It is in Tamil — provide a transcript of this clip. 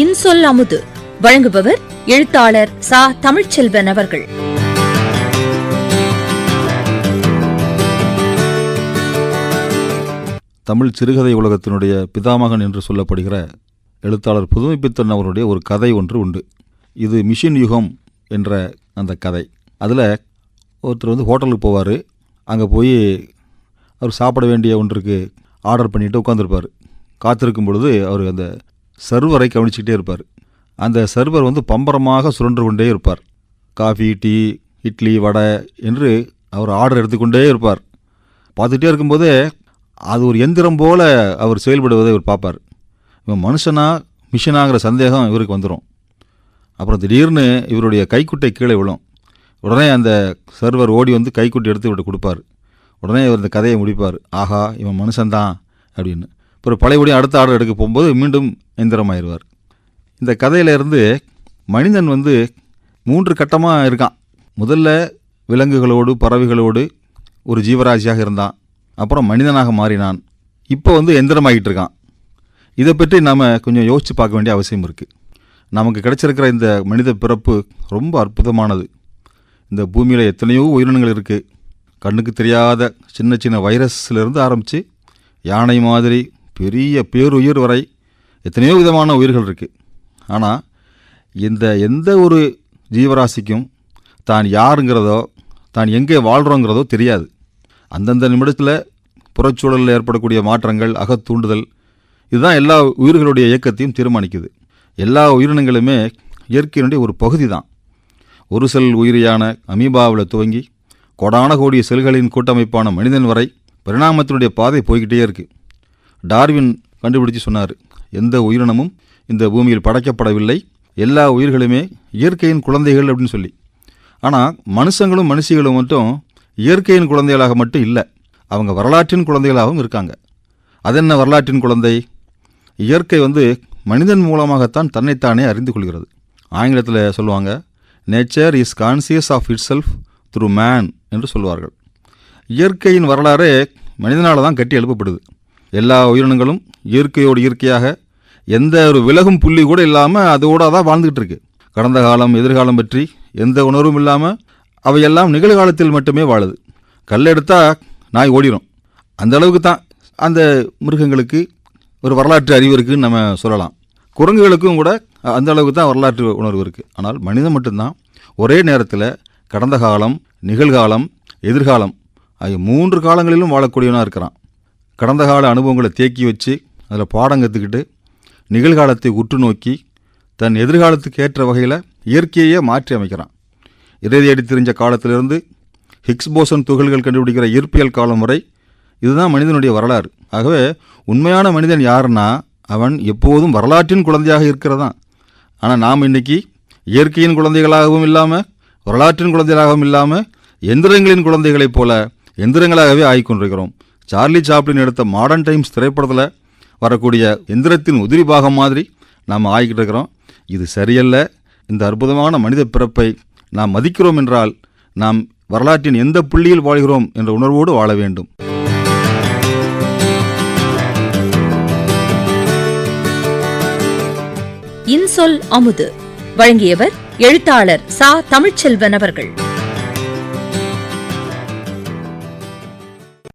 இன்சொல் அமுது. வழங்குபவர் எழுத்தாளர் சா. தமிழ்ச்செல்வன் அவர்கள். தமிழ் சிறுகதை உலகத்தினுடைய பிதாமகன் என்று சொல்லப்படுகிற எழுத்தாளர் புதுமைப்பித்தன் அவருடைய ஒரு கதை ஒன்று உண்டு. இது மிஷின் யுகம் என்ற அந்த கதை. அதில் ஒருத்தர் வந்து ஹோட்டலுக்கு போவார். அங்கே போய் அவர் சாப்பிட வேண்டிய ஒன்றுக்கு ஆர்டர் பண்ணிவிட்டு உட்காந்துருப்பார் காத்திருக்கும் பொழுது அவர் அந்த சர்வரை கவனிச்சுக்கிட்டே இருப்பார். அந்த சர்வர் வந்து பம்பரமாக சுழன்று கொண்டே இருப்பார். காஃபி டீ இட்லி வடை என்று அவர் ஆர்டர் எடுத்துக்கொண்டே இருப்பார். பார்த்துட்டே இருக்கும்போதே அது ஒரு எந்திரம் போல் அவர் செயல்படுவதை இவர் பார்ப்பார். இவன் மனுஷனா மிஷினாங்கிற சந்தேகம் இவருக்கு வந்துடும் அப்புறம் திடீர்னு இவருடைய கைக்குட்டை கீழே விழும். உடனே அந்த சர்வர் ஓடி வந்து கைக்குட்டை எடுத்து இவர்கிட்ட கொடுப்பார். உடனே இவர் இந்த கதையை முடிப்பார். ஆஹா இவன் மனுஷன்தான் அப்படின்னு. அப்புறம் பழையபடியும் அடுத்த ஆர்டர் எடுக்க போகும்போது மீண்டும் எந்திரமாயிருவார் இந்த கதையிலேருந்து மனிதன் வந்து மூன்று கட்டமாக இருக்கான். முதல்ல விலங்குகளோடு பறவைகளோடு ஒரு ஜீவராசியாக இருந்தான். அப்புறம் மனிதனாக மாறினான். இப்போ வந்து எந்திரமாகிட்டு இருக்கான் இதை பற்றி நாம் கொஞ்சம் யோசித்து பார்க்க வேண்டிய அவசியம் இருக்குது நமக்கு கிடைச்சிருக்கிற இந்த மனித பிறப்பு ரொம்ப அற்புதமானது. இந்த பூமியில் எத்தனையோ உயிரினங்கள் இருக்குது கண்ணுக்கு தெரியாத சின்ன சின்ன வைரஸ்லேருந்து ஆரம்பித்து யானை மாதிரி பெரிய பேருயிர் வரை எத்தனையோ விதமான உயிர்கள் இருக்குது ஆனால் இந்த எந்த ஒரு ஜீவராசிக்கும் தான் யாருங்கிறதோ தான் எங்கே வாழ்கிறோங்கிறதோ தெரியாது. அந்தந்த நிமிடத்தில் புறச்சூழலில் ஏற்படக்கூடிய மாற்றங்கள் அகத்தூண்டுதல் இதுதான் எல்லா உயிர்களுடைய இயக்கத்தையும் தீர்மானிக்குது. எல்லா உயிரினங்களுமே இயற்கையினுடைய ஒரு பகுதி தான் ஒரு செல் உயிரியான அமீபாவில் துவங்கி கொடான கோடிய செல்களின் கூட்டமைப்பான மனிதன் வரை பரிணாமத்தினுடைய பாதை போய்கிட்டே இருக்குது டார்வின் கண்டுபிடிச்சு சொன்னார் எந்த உயிரினமும் இந்த பூமியில் படைக்கப்படவில்லை. எல்லா உயிர்களுமே இயற்கையின் குழந்தைகள் அப்படின்னு சொல்லி. ஆனால் மனுஷங்களும் மனுஷிகளும் மட்டும் இயற்கையின் குழந்தைகளாக மட்டும் இல்லை அவங்க வரலாற்றின் குழந்தைகளாகவும் இருக்காங்க. அதென்ன வரலாற்றின் குழந்தை? இயற்கை வந்து மனிதன் மூலமாகத்தான் தன்னைத்தானே அறிந்து கொள்கிறது. ஆங்கிலத்தில் சொல்லுவாங்க nature is conscious of itself through man என்று சொல்வார்கள். இயற்கையின் வரலாறே மனிதனால் தான் கட்டி எழுப்பப்படுது. எல்லா உயிரினங்களும் இயற்கையோடு இயற்கையாக எந்த ஒரு விலகும் புள்ளி கூட இல்லாமல் அதோட தான் வாழ்ந்துக்கிட்டு இருக்கு. கடந்த காலம் எதிர்காலம் பற்றி எந்த உணர்வும் இல்லாமல் அவையெல்லாம் நிகழ்காலத்தில் மட்டுமே வாழுது. கல் எடுத்தால் நாய் ஓடிடும் அந்த அளவுக்கு தான் அந்த மிருகங்களுக்கு ஒரு வரலாற்று அறிவு இருக்குதுன்னு நம்ம சொல்லலாம். குரங்குகளுக்கும் கூட அந்த அளவுக்கு தான் வரலாற்று உணர்வு இருக்குது ஆனால் மனிதன் மட்டும்தான் ஒரே நேரத்தில் கடந்த காலம் நிகழ்காலம் எதிர்காலம் ஆகிய மூன்று காலங்களிலும் வாழக்கூடியவனாக இருக்கிறான். கடந்த கால அனுபவங்களை தேக்கி வச்சு அதில் பாடம் கற்றுக்கிட்டு நிகழ்காலத்தை உற்று நோக்கி தன் எதிர்காலத்துக்கு ஏற்ற வகையில் இயற்கையே மாற்றி அமைக்கிறான். இறுதி அடி தெரிஞ்ச காலத்திலிருந்து ஹிக்ஸ் போசன் துகள்கள் கண்டுபிடிக்கிற இயற்பியல் காலம் வரை இதுதான் மனிதனுடைய வரலாறு. ஆகவே உண்மையான மனிதன் யாருன்னா அவன் எப்போதும் வரலாற்றின் குழந்தையாக இருக்கிறதான். ஆனால் நாம் இன்னைக்கு இயற்கையின் குழந்தைகளாகவும் இல்லாமல் வரலாற்றின் குழந்தைகளாகவும் இல்லாமல் எந்திரங்களின் குழந்தைகளைப் போல எந்திரங்களாகவே ஆகிக்கொண்டிருக்கிறோம். சார்லி சாப்ளின் எடுத்த மாடர்ன் டைம்ஸ் திரைப்படத்தில் வரக்கூடிய எந்திரத்தின் உதிரி பாகம் மாதிரி நாம் ஆகிக்கிட்டு இருக்கிறோம். இது சரியல்ல. இந்த அற்புதமான மனித பிறப்பை நாம் மதிக்கிறோம் என்றால் நாம் வரலாற்றின் எந்த புள்ளியில் வாழ்கிறோம் என்ற உணர்வோடு வாழ வேண்டும். இன்சொல் அமுது. வழங்கியவர் எழுத்தாளர் சா. தமிழ்ச்செல்வன் அவர்கள்.